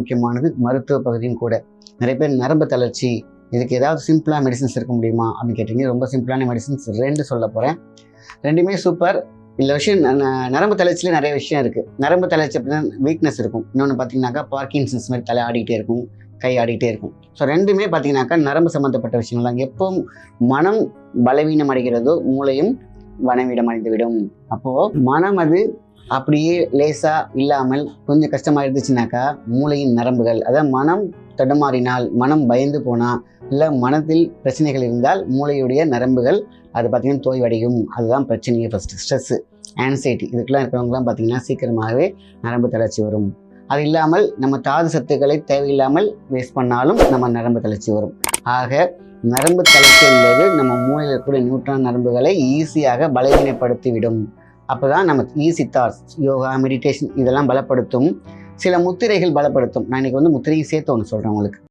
முக்கியமானது மருத்துவ பகுதியும் கூட. நிறைய பேர் நரம்பு தளர்ச்சி இதுக்கு ஏதாவது சிம்பிளாக மெடிசன்ஸ் இருக்க முடியுமா அப்படின்னு கேட்டிங்க. ரொம்ப சிம்பிளான மெடிசன்ஸ் ரெண்டு சொல்ல போகிறேன் ரெண்டுமே சூப்பர் இந்த விஷயம் ந- நரம்பு தளர்ச்சியில் நிறைய விஷயம் இருக்குது நரம்பு தளர்ச்சி அப்படின்னா வீக்னஸ் இருக்கும். இன்னொன்று பார்த்தீங்கன்னாக்கா பார்க்கின்சன்ஸ் மாதிரி தலை ஆடிக்கிட்டே இருக்கும் கை ஆடிக்கிட்டே இருக்கும். ஸோ ரெண்டுமே பார்த்தீங்கன்னாக்கா நரம்பு சம்மந்தப்பட்ட விஷயங்கள் தான் எப்பவும் மனம் பலவீனம் அடைகிறதோ மூளையும் வனவீடம் அடைந்துவிடும். அப்போது மனம் அது அப்படியே லேசாக இல்லாமல் கொஞ்சம் கஷ்டமாக இருந்துச்சுனாக்கா மூளையின் நரம்புகள் அதாவது மனம் தடுமாறினால் மனம் பயந்து போனால் இல்லை மனத்தில் பிரச்சனைகள் இருந்தால் மூளையுடைய நரம்புகள் அது பார்த்திங்கன்னா தோய்வடையும். அதுதான் பிரச்சனையே ஃபஸ்ட்டு ஸ்ட்ரெஸ்ஸு ஆன்சைட்டி இதுக்கெல்லாம் இருக்கிறவங்கலாம் பார்த்திங்கன்னா சீக்கிரமாகவே நரம்பு தளர்ச்சி வரும். அது இல்லாமல் நம்ம தாது சத்துக்களை தேவையில்லாமல் வேஸ்ட் பண்ணாலும் நம்ம நரம்பு தளர்ச்சி வரும். ஆக நரம்பு தளர்ச்சி என்பது நம்ம மூளையில் இருக்கக்கூடிய நியூட்ரான் நரம்புகளை ஈஸியாக பலவீனப்படுத்தி விடும் அப்போ தான் நம்ம ஈஸி தாட்ஸ் யோகா மெடிடேஷன் இதெல்லாம் பலப்படுத்தும். சில முத்திரைகள் பலப்படுத்தும். நான் இன்னைக்கு வந்து முத்திரையும் சேர்த்து ஒன்று சொல்கிறேன் உங்களுக்கு.